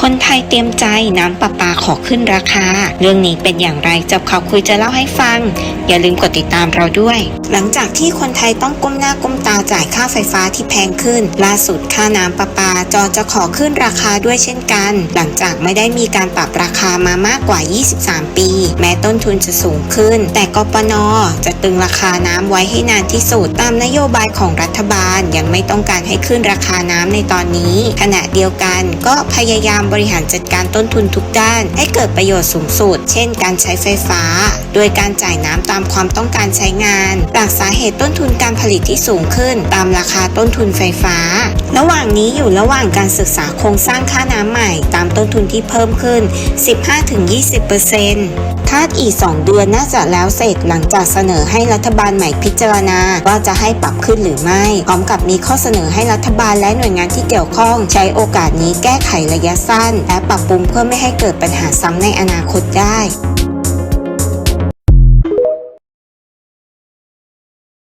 คนไทยเตรียมใจน้ำประปาขอขึ้นราคา เรื่องนี้เป็นอย่างไรจับข่าวคุยจะเล่าให้ฟัง อย่าลืมกดติดตามเราด้วย หลังจากที่คนไทยต้องก้มหน้าก้มตาจ่ายค่าไฟฟ้าที่แพงขึ้น ล่าสุดค่าน้ำประปาจอจะขอขึ้นราคาด้วยเช่นกัน หลังจากไม่ได้มีการปรับราคามามากกว่า 23 ปี แม้ต้นทุนจะสูงขึ้น แต่กปนจะตึงราคาน้ำไว้ให้นานที่สุดตามนโยบายของรัฐบาลยังไม่ต้องการให้ขึ้นราคาน้ำในตอนนี้ ขณะเดียวกันก็พยายามบริหารจัดการต้นทุนทุกด้าน ให้เกิดประโยชน์สูงสุด เช่น การใช้ไฟฟ้า โดยการจ่ายน้ำตามความต้องการใช้งานจากสาเหตุต้นทุนการผลิตที่สูงขึ้น ตามราคาต้นทุนไฟฟ้า ระหว่างนี้อยู่ระหว่างการศึกษาโครงสร้างค่าน้ำใหม่ ตามต้นทุนที่เพิ่มขึ้น 15-20%คาดอีก 2 เดือนน่าจะแล้วเสร็จหลังจากเสนอให้รัฐบาลใหม่พิจารณาว่าจะให้ปรับขึ้นหรือไม่ พร้อมกับมีข้อเสนอให้รัฐบาลและหน่วยงานที่เกี่ยวข้อง ใช้โอกาสนี้แก้ไขระยะสั้น และปรับปรุงเพื่อไม่ให้เกิดปัญหาซ้ำในอนาคตได้